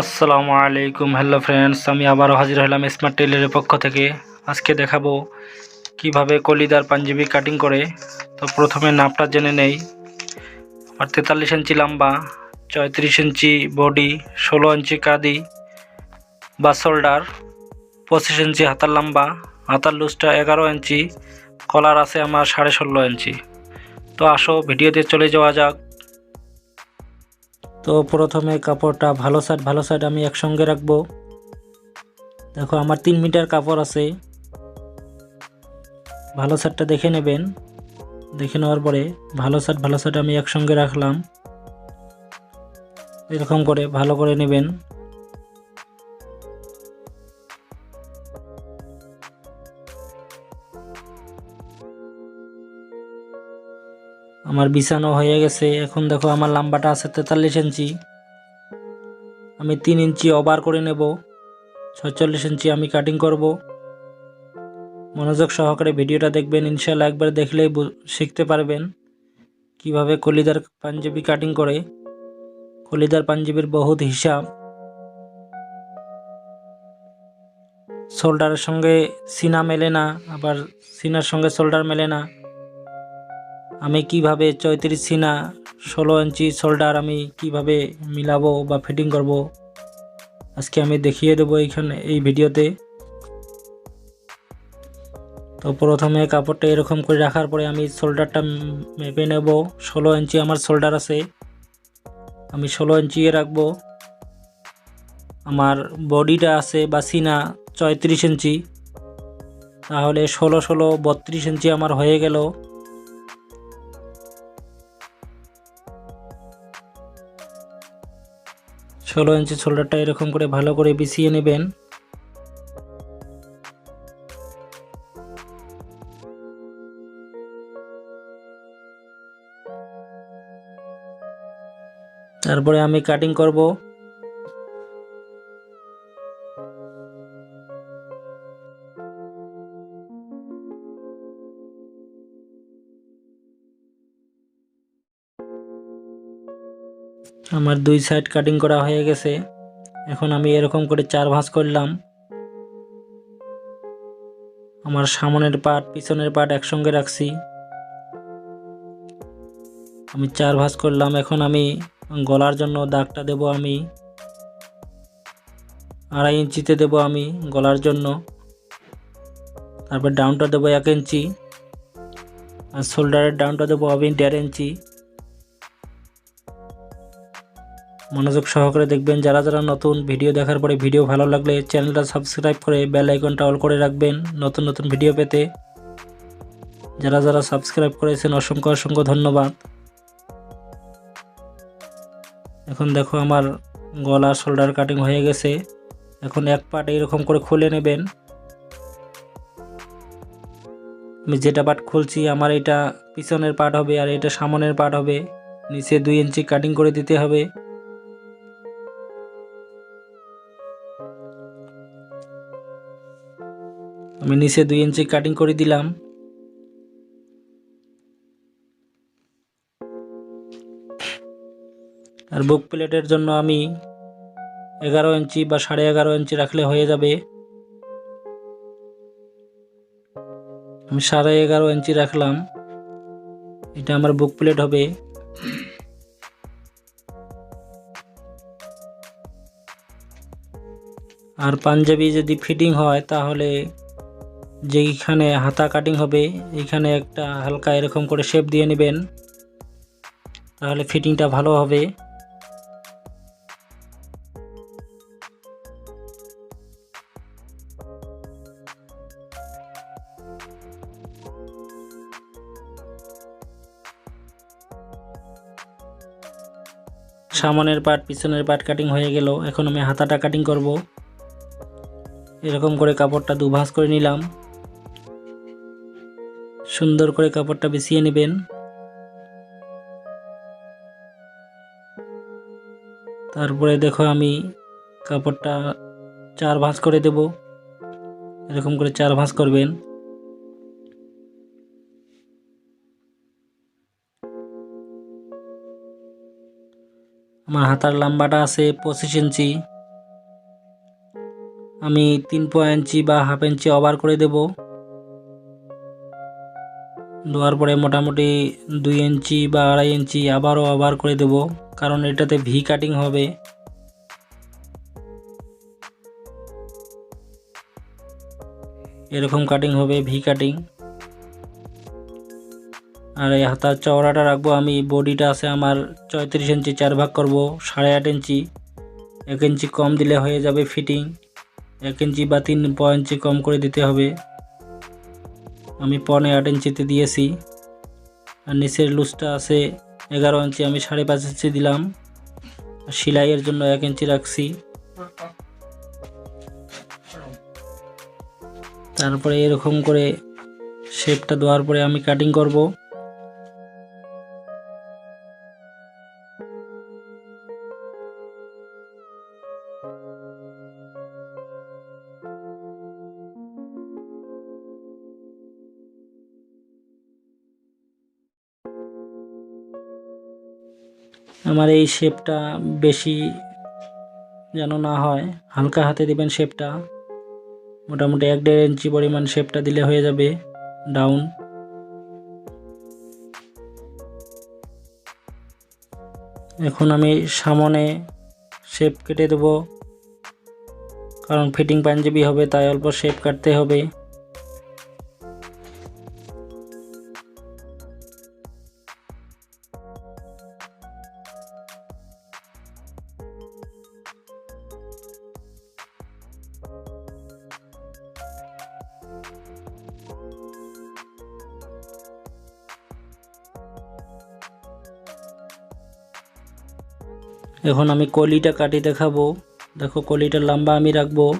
আসসালামু আলাইকুম, hello friends আমি আবারও হাজির হলাম স্মার্ট টেইলারের পক্ষ থেকে। আজকে দেখাবো কীভাবে কলিদার পাঞ্জাবি কাটিং করে। তো প্রথমে নাপটা জেনে নেই। আমার তেতাল্লিশ ইঞ্চি লম্বা, চৌত্রিশ ইঞ্চি বডি ষোলো ইঞ্চি কাদি বা শোল্ডার পঁচিশ ইঞ্চি হাতার লম্বা, হাতার লুজটা এগারো ইঞ্চি কলার আছে আমার সাড়ে ষোলো ইঞ্চি। তো আসো ভিডিওতে চলে যাওয়া যাক। তো প্রথমে কাপড়টা ভালো সাইড ভালো সাইড আমি একসঙ্গে রাখব। দেখো আমার তিন মিটার কাপড় আছে। ভালো সাইডটা দেখে নেবেন। দেখে নেওয়ার পরে ভালো সাইড ভালো সাইড আমি একসঙ্গে রাখলাম। এরকম করে ভালো করে নেবেন। আমার বিছানো হয়ে গেছে। এখন দেখো আমার লাম্বাটা আছে তেতাল্লিশ ইঞ্চি। আমি তিন ইঞ্চি ওভার করে নেব। ছয়চল্লিশ ইঞ্চি আমি কাটিং করব। মনোযোগ সহকারে ভিডিওটা দেখবেন। ইনশাল্লাহ একবার দেখলেই শিখতে পারবেন কীভাবে কলিদার পাঞ্জাবি কাটিং করে। কলিদার পাঞ্জাবির বহুত হিসাব। শোল্ডারের সঙ্গে সিনা মেলে না, আবার সিনার সঙ্গে শোল্ডার মেলে না। আমি কীভাবে চৌত্রিশ সিনা, ষোলো ইঞ্চি শোল্ডার আমি কীভাবে মিলাবো বা ফিটিং করব? আজকে আমি দেখিয়ে দেবো এইখানে, এই ভিডিওতে। তো প্রথমে কাপড়টা এরকম করে রাখার পরে আমি শোল্ডারটা মেপে নেব। ষোলো ইঞ্চি আমার শোল্ডার আছে। আমি ষোলো ইঞ্চি রাখব। আমার বডিটা আছে বা সিনা চৌত্রিশ ইঞ্চি। তাহলে ষোলো ষোলো বত্রিশ ইঞ্চি আমার হয়ে গেল। ষোলো ইঞ্চি শোল্ডারটা এরকম করে ভালো করে বিছিয়ে নেবেন। তারপরে আমি কাটিং করব। আমার দুই সাইড কাটিং করা হয়ে গেছে। এখন আমি এরকম করে চার ভাঁজ করলাম। আমার সামনের পাট পিছনের পাট একসঙ্গে রাখছি। আমি চার ভাঁজ করলাম। এখন আমি গলার জন্য দাগটা দেব আমি। আড়াই ইঞ্চিতে দেব আমি গলার জন্য। তারপর ডাউনটা দেবো এক ইঞ্চি। আর শোল্ডারের ডাউনটা দেবো আমি দেড় ইঞ্চি। মনোযোগ সহকারে দেখবেন। যারা যারা নতুন ভিডিও দেখার পরে ভিডিও ভালো লাগলে চ্যানেলটা সাবস্ক্রাইব করে বেল আইকনটা অল করে রাখবেন নতুন নতুন ভিডিও পেতে। যারা যারা সাবস্ক্রাইব করেছেন অসংখ্য অসংখ্য ধন্যবাদ। এখন দেখো আমার গলা, শোল্ডার কাটিং হয়ে গেছে। এখন এক পার্ট এইরকম করে খুলে নেবেন। আমি যেটা পার্ট খুলছি আমার এটা পিছনের পার্ট হবে আর এটা সামনের পার্ট হবে। নিচে দুই ইঞ্চি কাটিং করে দিতে হবে। আমি নিচে দুই ইঞ্চি কাটিং করে দিলাম। আর বুক প্লেটের জন্য আমি এগারো ইঞ্চি বা সাড়ে এগারো ইঞ্চি রাখলে হয়ে যাবে। আমি সাড়ে এগারো ইঞ্চি রাখলাম। এটা আমার বুক প্লেট হবে। আর পাঞ্জাবি যদি ফিটিং হয় তাহলে যেইখানে হাতা কাটিং হবে, এইখানে একটা হালকা এরকম করে শেপ দিয়ে নেবেন। তাহলে ফিটিংটা ভালো হবে। সামনের পার্ট পিছনের পার্ট কাটিং হয়ে গেল। এখন আমি হাতাটা কাটিং করব। এরকম করে কাপড়টা দুভাঁজ করে নিলাম। সুন্দর করে কাপড়টা বিছিয়ে নেবেন। তারপরে দেখো আমি কাপড়টা চার ভাঁজ করে দেব। এরকম করে চার ভাঁজ করবেন। আমার হাতার লম্বাটা আছে পঁচিশ ইঞ্চি। আমি তিন পয়েন্ট ইঞ্চি বা হাফ ইঞ্চি ওভার করে দেব। দেওয়ার পরে মোটামুটি দুই ইঞ্চি বা আড়াই ইঞ্চি আবারও আবার করে দেব, কারণ এটাতে ভি কাটিং হবে। এরকম কাটিং হবে ভি কাটিং আর এই হাতার চওড়াটা রাখব আমি, বডিটা আছে আমার চৌত্রিশ ইঞ্চি চার ভাগ করব, সাড়ে আট ইঞ্চি। এক ইঞ্চি কম দিলে হয়ে যাবে ফিটিং এক ইঞ্চি বা তিন প ইঞ্চি কম করে দিতে হবে। আমি পনে আট ইঞ্চিতে দিয়েছি। আর নিচের লুজটা আছে এগারো ইঞ্চি, আমি সাড়ে পাঁচ ইঞ্চি দিলাম। আর সেলাইয়ের জন্য এক ইঞ্চি রাখছি। তারপরে এরকম করে শেপটা দেওয়ার পরে আমি কাটিং করব। আমার এই শেপটা বেশি যেন না হয়, হালকা হাতে দিবেন শেপটা। মোটামুটি এক দেড় ইঞ্চি পরিমাণ শেপটা দিলে হয়ে যাবে ডাউন এখন আমি সামনে শেপ কেটে দেব, কারণ ফিটিং পাঞ্জাবি হবে, তাই অল্প শেপ কাটতে হবে। এখন আমি কলিটা কাটি দেখাবো। দেখো, কলিটা লম্বা আমি রাখব।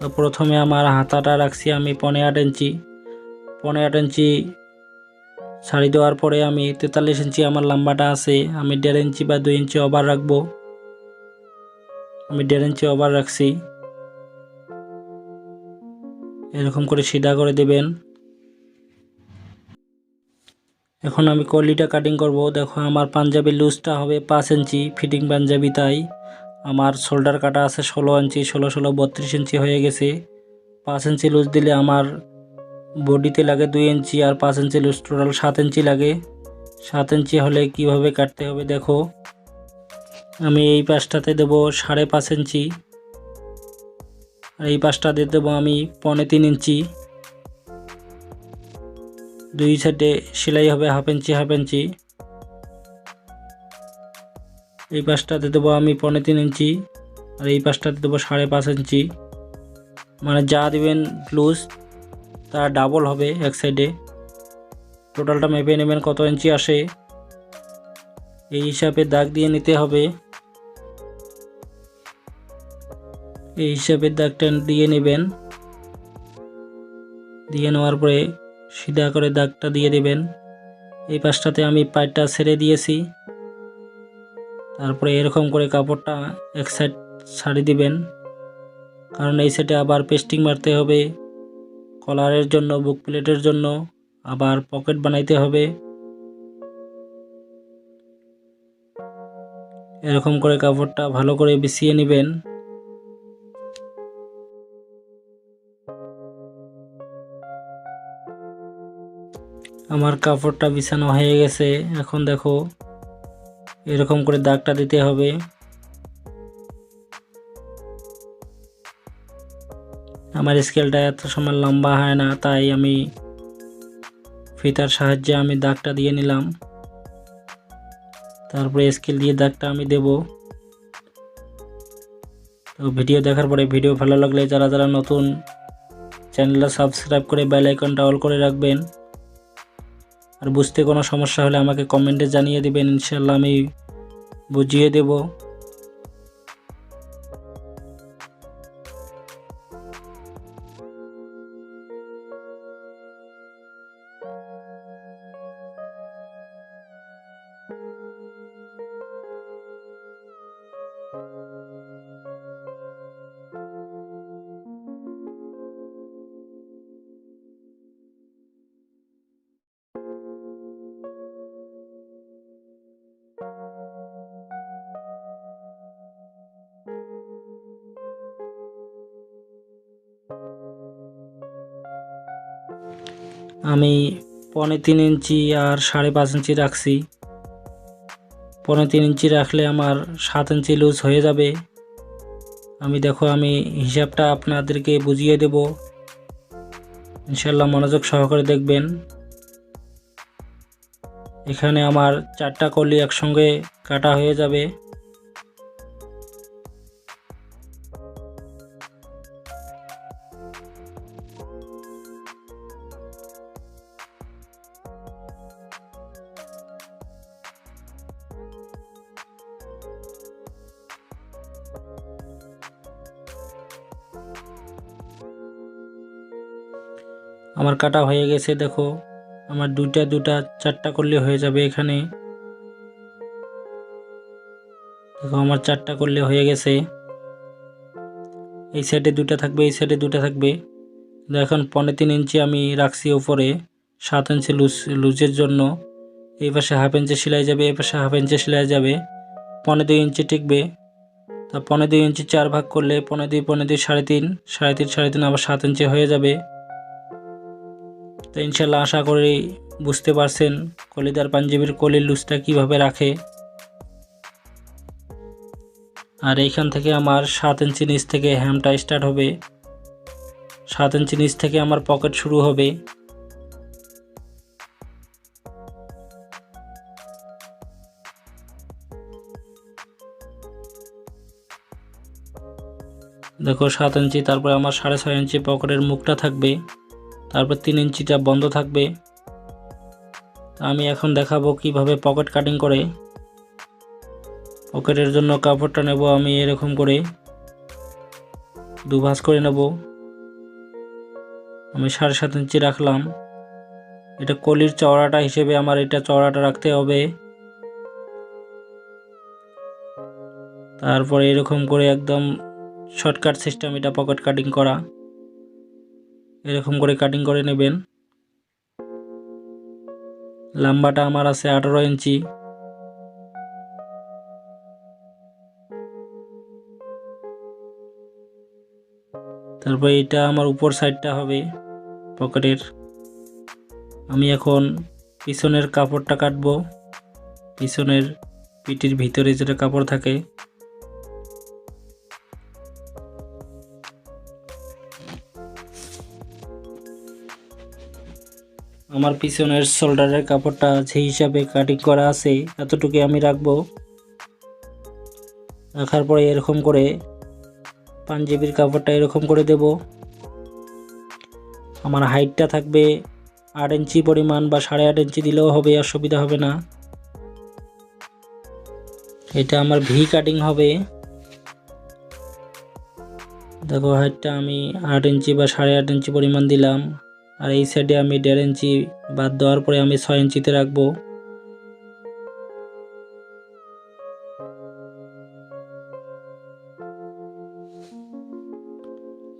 তো প্রথমে আমার হাতাটা রাখছি আমি পনেরো আট ইঞ্চি। পনেরো আট ইঞ্চি শাড়ি দেওয়ার পরে আমি তেতাল্লিশ ইঞ্চি আমার লম্বাটা আছে। আমি দেড় ইঞ্চি বা দুই ইঞ্চি ওভার রাখব। আমি দেড় ইঞ্চি ওভার রাখছি। এরকম করে সিধা করে দেবেন। এখন আমি কলিটা কাটিং করব। দেখো, আমার পাঞ্জাবি লুজটা হবে পাঁচ ইঞ্চি ফিটিং পাঞ্জাবি তাই। আমার শোল্ডার কাটা আছে ষোলো ইঞ্চি, ষোলো ষোলো, বত্রিশ ইঞ্চি হয়ে গেছে। পাঁচ ইঞ্চি লুজ দিলে আমার বডিতে লাগে দুই ইঞ্চি আর পাঁচ ইঞ্চি লুজ টোটাল সাত ইঞ্চি লাগে। সাত ইঞ্চি হলে কীভাবে কাটতে হবে দেখো। আমি এই পাশটাতে দেবো সাড়ে পাঁচ ইঞ্চি। আর এই পাশটা দিয়ে দেবো আমি পনে তিন ইঞ্চি। দুই সাইডে সেলাই হবে, হাফ ইঞ্চি হাফ ইঞ্চি। এই পাশটাতে দেবো আমি পনেরো তিন ইঞ্চি, আর এই পাশটাতে দেবো সাড়ে পাঁচ ইঞ্চি। মানে যা দেবেন লুজ, তা ডাবল হবে এক সাইডে। টোটালটা মেপে নেবেন কত ইঞ্চি আসে। এই হিসাবে দাগ দিয়ে নিতে হবে। এই হিসাবে দাগটা দিয়ে নেবেন। দিয়ে নেওয়ার পরে সিধা করে দাগটা দিয়ে দেবেন। এই পাশটাতে আমি পাইপটা ছেড়ে দিয়েছি। তারপরে এরকম করে কাপড়টা এক সাইড ছাড়ি দিবেন। কারণ এই সাইডে আবার পেস্টিং মারতে হবে, কলারের জন্য, বুক প্লেটের জন্য, আবার পকেট বানাইতে হবে। এরকম করে কাপড়টা ভালো করে বিছিয়ে নেবেন। আমার কাপড়টা বিছানো হয়ে গেছে। এখন দেখো, এরকম করে দাগটা দিতে হবে। আমার স্কেলটা এত সময় লম্বা হয় না, তাই আমি ফিতার সাহায্যে আমি দাগটা দিয়ে নিলাম। তারপরে স্কেল দিয়ে দাগটা আমি দেব। তো ভিডিও দেখার পরে ভিডিও ভালো লাগলে যারা যারা নতুন চ্যানেলটা সাবস্ক্রাইব করে বেল আইকনটা অল করে রাখবেন। আর বুঝতে কোনো সমস্যা হলে আমাকে কমেন্টে জানিয়ে দেবেন ইনশাল্লাহ আমি বুঝিয়ে দেবো। আমি পনে তিন ইঞ্চি আর সাড়ে পাঁচ ইঞ্চি রাখছি। পনে তিন ইঞ্চি রাখলে আমার সাত ইঞ্চি লুজ হয়ে যাবে। আমি দেখো, আমি হিসাবটা আপনাদেরকে বুঝিয়ে দেব। ইনশাল্লাহ মনোযোগ সহকারে দেখবেন। এখানে আমার চারটা কলি একসঙ্গে কাটা হয়ে যাবে। আমার কাটা হয়ে গেছে, দেখো। আমার দুইটা দুটা চারটা করলে হয়ে যাবে এখানে। দেখো, আমার চারটা করলে হয়ে গেছে। এই সাইডে দুটা থাকবে, এই সাইডে দুটা থাকবে। এখন পনেরো তিন ইঞ্চি আমি রাখছি উপরে, সাত ইঞ্চি লুজ, লুজের জন্য। এই পাশে হাফ ইঞ্চি সেলাই যাবে, এই পাশে হাফ ইঞ্চি সেলাই যাবে। পনেরো দুই ইঞ্চি টিকবে। তা পনেরো দুই ইঞ্চি চার ভাগ করলে পনেরো দুই পনেরো দুই, সাড়ে তিন সাড়ে তিন সাড়ে তিন আবার সাত ইঞ্চি হয়ে যাবে। তো ইনশাল্লাহ আশা করি বুঝতে পারছেন কলিদার পাঞ্জাবির কলির লুজটা কীভাবে রাখে। আর এইখান থেকে আমার সাত ইঞ্চি নিচ থেকে হ্যামটা স্টার্ট হবে। সাত ইঞ্চি নিচ থেকে আমার পকেট শুরু হবে। দেখো সাত ইঞ্চি, তারপরে আমার সাড়ে ছয় ইঞ্চি পকেটের মুখটা থাকবে। তারপর তিন ইঞ্চিটা বন্ধ থাকবে। আমি এখন দেখাবো কীভাবে পকেট কাটিং করে। পকেটের জন্য কাপড়টা নেব আমি এরকম করে। দু করে নেব। আমি সাড়ে সাত ইঞ্চি রাখলাম। এটা কলির চওড়াটা হিসেবে আমার এটা চওড়াটা রাখতে হবে। তারপরে এরকম করে একদম শর্টকাট সিস্টেম এটা পকেট কাটিং করা। এরকম করে কাটিং করে নেবেন। লম্বাটা আমার আছে আঠারো ইঞ্চি। তারপর এটা আমার উপর সাইডটা হবে, পকেটের। আমি এখন পিছনের কাপড়টা কাটবো। পিছনের পিটির ভিতরে যেটা কাপড় থাকে আমার পিছনের শোল্ডারের কাপড়টা যে হিসাবে কাটিং করা আছে, এতটুকু আমি রাখব। রাখার পরে এরকম করে পাঞ্জাবির কাপড়টা এরকম করে দেব। আমার হাইটটা থাকবে আট ইঞ্চি পরিমাণ বা সাড়ে আট ইঞ্চি দিলেও হবে অসুবিধা হবে না। এটা আমার ভি কাটিং হবে। দেখো হাইটটা আমি আট ইঞ্চি বা সাড়ে আট ইঞ্চি পরিমাণ দিলাম। আর এই সাইডে আমি দেড় ইঞ্চি বাদ দেওয়ার পরে আমি ছয় ইঞ্চিতে রাখব।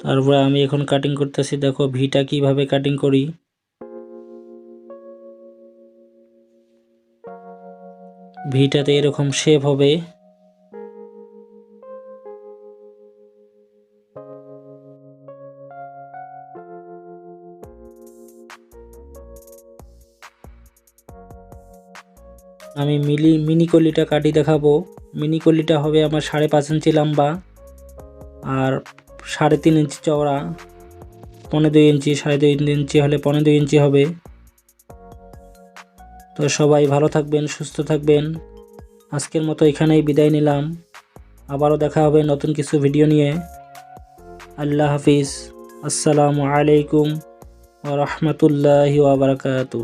তারপরে আমি এখন কাটিং করতেছি, দেখো ভিটা কীভাবে কাটিং করি। ভিটাতে এরকম শেপ হবে। আমি মিলি, মিনি কলিটা কাটি দেখাবো। মিনি কলিটা হবে আমার সাড়ে পাঁচ ইঞ্চি লম্বা আর সাড়ে তিন ইঞ্চি চওড়া। পনেরো দুই ইঞ্চি, সাড়ে দুই ইঞ্চি হলে পনেরো দুই ইঞ্চি হবে। তো সবাই ভালো থাকবেন, সুস্থ থাকবেন। আজকের মতো এখানেই বিদায় নিলাম। আবারও দেখা হবে নতুন কিছু ভিডিও নিয়ে। আল্লাহ হাফিজ। আসসালামু আলাইকুম ওরহমতুল্লাহি ওবরাকাতু